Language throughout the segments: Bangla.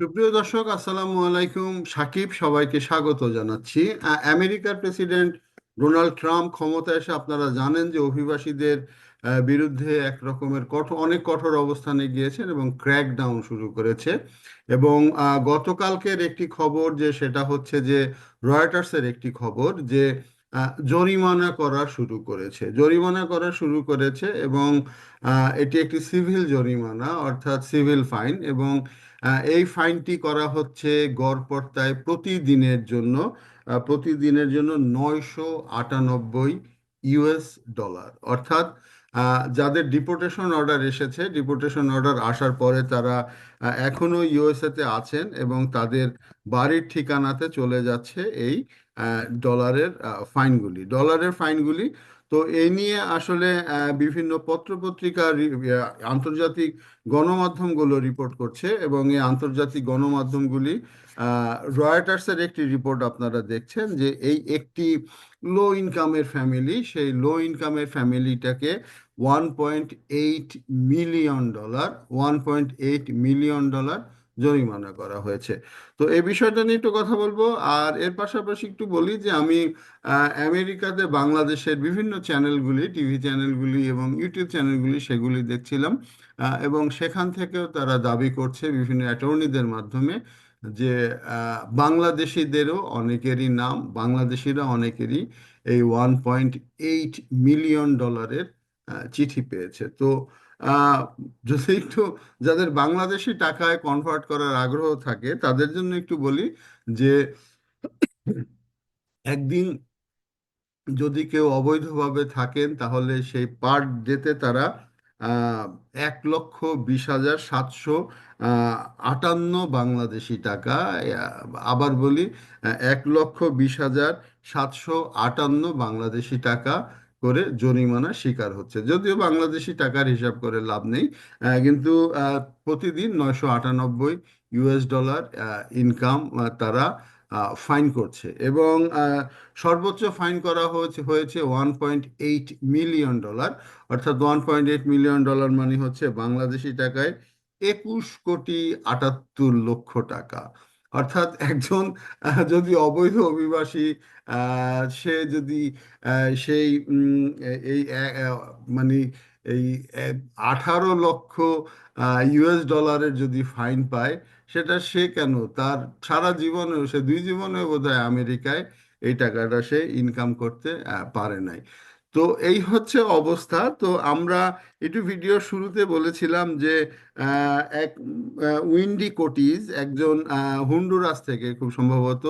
সুপ্রিয় দর্শক, আসসালামু আলাইকুম। সাকিব, সবাইকে স্বাগত জানাচ্ছি। আমেরিকার প্রেসিডেন্ট ডোনাল্ড ট্রাম্প ক্ষমতায় এসে আপনারা জানেন যে অভিবাসীদের বিরুদ্ধে এক রকমের কঠোর অনেক কঠোর অবস্থানে গিয়েছেন এবং ক্র্যাক ডাউন শুরু করেছে। এবং গতকালকের একটি খবর যে, সেটা হচ্ছে যে, রয়টার্সের একটি খবর যে জরিমানা করা শুরু করেছে। জরিমানা করা শুরু করেছে এবং এটি একটি সিভিল জরিমানা, অর্থাৎ সিভিল ফাইন এবং এই ফাইনটি করা হচ্ছে গড়পড়তায় প্রতিদিনের জন্য প্রতিদিনের জন্য নয়শো আটানব্বই ইউএস ডলার। অর্থাৎ যাদের ডিপোর্টেশন অর্ডার এসেছে, ডিপোর্টেশন অর্ডার আসার পরে তারা এখনও ইউএসএতে আছেন এবং তাদের বাড়ির ঠিকানাতে চলে যাচ্ছে এই ডলারের ফাইনগুলি ডলারের ফাইনগুলি তো এই নিয়ে আসলে বিভিন্ন পত্রপত্রিকা আন্তর্জাতিক গণমাধ্যমগুলো রিপোর্ট করছে এবং এই আন্তর্জাতিক গণমাধ্যমগুলি রয়টার্সের একটি রিপোর্ট আপনারা দেখছেন যে এই একটি লো ইনকামের ফ্যামিলি সেই লো ইনকামের ফ্যামিলিটাকে one point eight million dollar one point eight million dollar জরিমানা করা হয়েছে। তো এই বিষয়টা নিয়ে একটু কথা বলব। আর এর পাশাপাশি একটু বলি যে আমি আমেরিকাতে বাংলাদেশের বিভিন্ন চ্যানেলগুলি, টিভি চ্যানেলগুলি এবং ইউটিউব চ্যানেলগুলি সেগুলি দেখছিলাম। এবং সেখান থেকেও তারা দাবি করছে বিভিন্ন অ্যাটর্নিদের মাধ্যমে যে বাংলাদেশিদেরও অনেকেরই নাম, বাংলাদেশিরা অনেকেরই এই ওয়ান পয়েন্ট এইট মিলিয়ন ডলারের চিঠি পেয়েছে। তো যদি একটু যাদের বাংলাদেশি টাকায় কনভার্ট করার আগ্রহ থাকে, তাদের জন্য একটু বলি যে, একদিন যদি কেউ অবৈধভাবে থাকেন, তাহলে সেই পার ডেতে তারা এক লক্ষ বিশ হাজার সাতশো আটান্ন বাংলাদেশি টাকা আবার বলি এক লক্ষ বিশ হাজার সাতশো আটান্ন বাংলাদেশি টাকা করে জরিমানা শিকার হচ্ছে। যদিও বাংলাদেশি টাকার হিসাব করে লাভ নেই কিন্তু প্রতিদিন নয়শো আটানব্বই ইউএস ডলার ইনকাম তারা ফাইন করছে এবং সর্বোচ্চ ফাইন করা হয়েছে হয়েছে one point eight million dollar. অর্থাৎ one point eight million dollar মানে হচ্ছে বাংলাদেশি টাকায় একুশ কোটি আটাত্তর লক্ষ টাকা। অর্থাৎ একজন যদি অবৈধ অভিবাসী সে যদি সেই এই মানে এই আঠারো লক্ষ ইউএস ডলারের যদি ফাইন পায়, সেটা সে কেন? তার সারা জীবনেও, সে দুই জীবনেও বোধহয় আমেরিকায় এই টাকাটা সে ইনকাম করতে পারে নাই। তো এই হচ্ছে অবস্থা। তো আমরা একটু ভিডিও শুরুতে বলেছিলাম যে এক উইন্ডি কোটিজ একজন হন্ডুরাস থেকে খুব সম্ভবত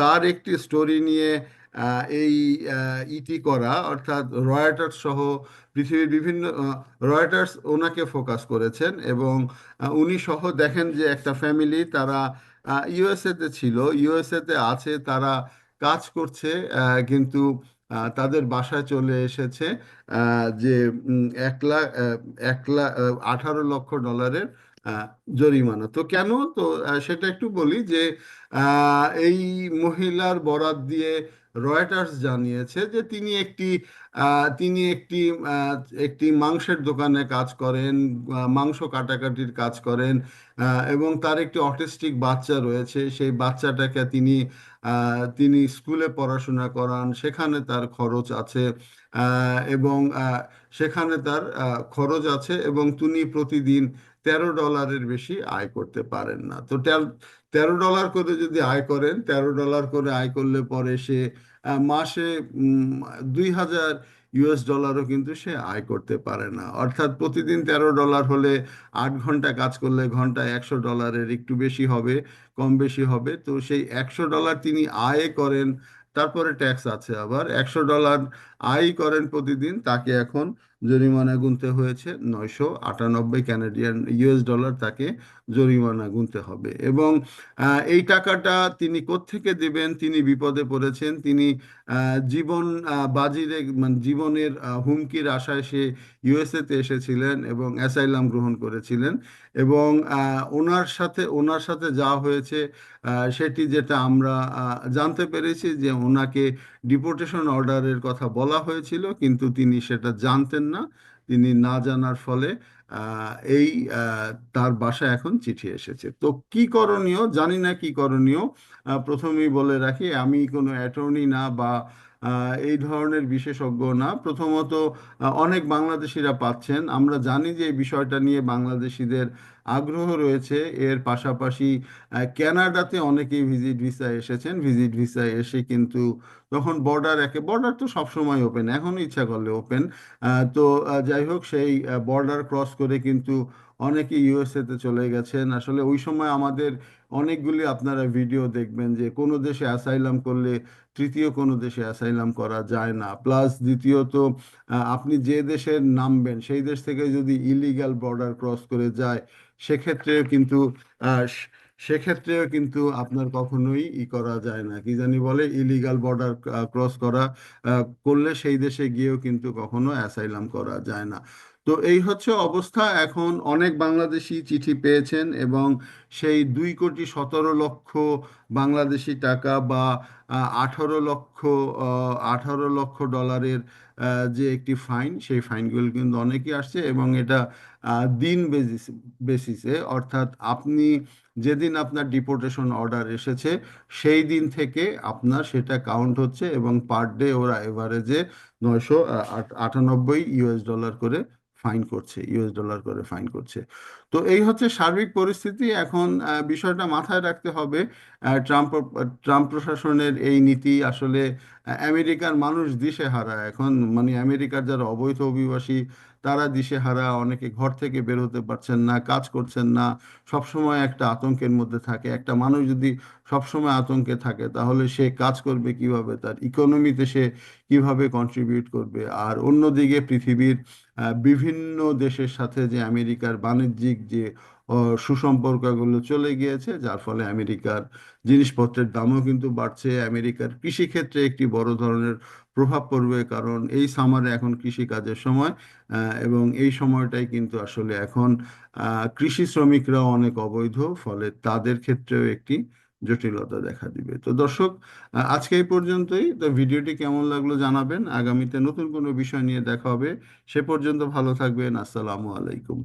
তার একটি স্টোরি নিয়ে এই ইটি করা, অর্থাৎ রয়টার্স সহ পৃথিবীর বিভিন্ন রয়টার্স ওনাকে ফোকাস করেছেন এবং উনি সহ দেখেন যে একটা ফ্যামিলি তারা ইউএসএতে ছিল ইউএসএতে আছে, তারা কাজ করছে কিন্তু তাদের বাসায় চলে এসেছে যে এক লাখ এক লাখ আঠারো লক্ষ ডলারের জরিমানা। তো কেন? তো সেটা একটু বলি যে এই মহিলার বরাত দিয়ে রয়টার্স জানিয়েছে যে, তিনি একটি তিনি একটি একটি মাংসের দোকানে কাজ করেন মাংস কাটাকাটির কাজ করেন এবং তার একটি অটিস্টিক বাচ্চা রয়েছে। সেই বাচ্চাটাকে তিনি তিনি স্কুলে পড়াশোনা করান, সেখানে তার খরচ আছে এবং সেখানে তার খরচ আছে এবং তিনি প্রতিদিন তেরো ডলারের বেশি আয় করতে পারেন না। তো তেরো ডলার করে যদি আয় করেন, তেরো ডলার করে আয় করলে পরে সে মাসে দুই হাজার ইউএস ডলারও কিন্তু সে আয় করতে পারে না। অর্থাৎ প্রতিদিন তেরো ডলার হলে আট ঘণ্টা কাজ করলে ঘন্টায় একশো ডলারের একটু বেশি হবে, কম বেশি হবে। তো সেই একশো ডলার তিনি আয় করেন তারপরে ট্যাক্স আছে আবার। একশো ডলার আয় করেন প্রতিদিন তাকে এখন জরিমানা গুনতে হয়েছে। নয়শো আটানব্বই ক্যানাডিয়ান ইউএস ডলার তাকে জরিমানা গুনতে হবে। এবং এই টাকাটা তিনি কোত্থেকে দেবেন? তিনি বিপদে পড়েছেন। তিনি জীবন আহ, বাজি রে- মানে জীবনের হুমকির আশায় সে ইউএসএতে এসেছিলেন এবং অ্যাসাইলাম গ্রহণ করেছিলেন। এবং ওনার সাথে ওনার সাথে যা হয়েছে সেটি যেটা আমরা জানতে পেরেছি যে ওনাকে ডিপোর্টেশন অর্ডারের কথা বলা হয়েছিল কিন্তু তিনি সেটা জানতেন না। তিনি না জানার ফলে এই তার বাসা এখন চিঠি এসেছে। তো কি করণীয়? জানি না কি করণীয়। প্রথমেই বলে রাখি, আমি কোনো অ্যাটর্নি না বা এই ধরনের বিশেষজ্ঞ না। প্রথমত অনেক বাংলাদেশিরা পাচ্ছেন। আমরা জানি যে এই বিষয়টা নিয়ে বাংলাদেশিদের আগ্রহ রয়েছে। এর পাশাপাশি ক্যানাডাতে অনেকেই ভিজিট ভিসায় এসেছেন। ভিজিট ভিসায় এসে কিন্তু তখন বর্ডার একে, বর্ডার তো সবসময় ওপেন, এখনও ইচ্ছা করলে ওপেন। তো যাই হোক, সেই বর্ডার ক্রস করে কিন্তু অনেকে ইউএসএতে চলে গেছেন। আসলে ওই সময় আমাদের অনেকগুলি আপনারা ভিডিও দেখবেন যে কোনো দেশে অ্যাসাইলাম করলে তৃতীয় কোনো দেশে অ্যাসাইলাম করা যায় না। প্লাস দ্বিতীয়ত আপনি যে দেশে নামবেন, সেই দেশ থেকে যদি ইলিগাল বর্ডার ক্রস করে যায়, সেক্ষেত্রেও কিন্তু সেক্ষেত্রেও কিন্তু আপনার কখনোই ই করা যায় না। কি জানি বলে? ইলিগাল বর্ডার ক্রস করা করলে সেই দেশে গিয়েও কিন্তু কখনো অ্যাসাইলাম করা যায় না। তো এই হচ্ছে অবস্থা। এখন অনেক বাংলাদেশি চিঠি পেয়েছেন এবং সেই দুই কোটি সতেরো লক্ষ বাংলাদেশি টাকা বা আঠারো লক্ষ আঠারো লক্ষ ডলারের যে একটি ফাইন, সেই ফাইনগুলো কিন্তু অনেকেই আসছে এবং এটা দিন বেসিস, বেসিসে। অর্থাৎ আপনি যেদিন আপনার ডিপোর্টেশন অর্ডার এসেছে, সেই দিন থেকে আপনার সেটা কাউন্ট হচ্ছে এবং পার ডে ওরা এভারেজে নয়শো আটানব্বই ইউএস ডলার করে ফাইন করছে ইউএস ডলার করে ফাইন করছে। তো এই হচ্ছে সার্বিক পরিস্থিতি। এখন বিষয়টা মাথায় রাখতে হবে ট্রাম্প ট্রাম্প প্রশাসনের এই নীতি আসলে আমেরিকার মানুষ দিশেহারা। এখন মানে আমেরিকার যারা অবৈধ অভিবাসী তারা দিশেহারা, অনেকে ঘর থেকে বের হতে পারছেন না, কাজ করছেন না, সবসময় একটা আতঙ্কের মধ্যে থাকে। একটা মানুষ যদি সবসময় আতঙ্কে থাকে, তাহলে সে কাজ করবে কীভাবে? তার ইকোনমিতে সে কীভাবে কন্ট্রিবিউট করবে? আর অন্যদিকে পৃথিবীর বিভিন্ন দেশের সাথে যে আমেরিকার বাণিজ্যিক যে সুসম্পর্কগুলো চলে গিয়েছে, যার ফলে আমেরিকার জিনিসপত্রের দামও কিন্তু বাড়ছে। আমেরিকার কৃষিক্ষেত্রে একটি বড় ধরনের প্রভাব পড়বে, কারণ এই সামারে এখন কৃষিকাজের সময় এবং এই সময়টাই কিন্তু আসলে এখন কৃষি শ্রমিকরা অনেক অবৈধ, ফলে তাদের ক্ষেত্রেও একটি জটিলতা দেখা দিবে। তো দর্শক আজকে এই পর্যন্তই। তো ভিডিওটি কেমন লাগল জানাবেন। আগামীতে নতুন কোনো বিষয় নিয়ে দেখা হবে। সে পর্যন্ত ভালো থাকবেন। আসসালামু আলাইকুম।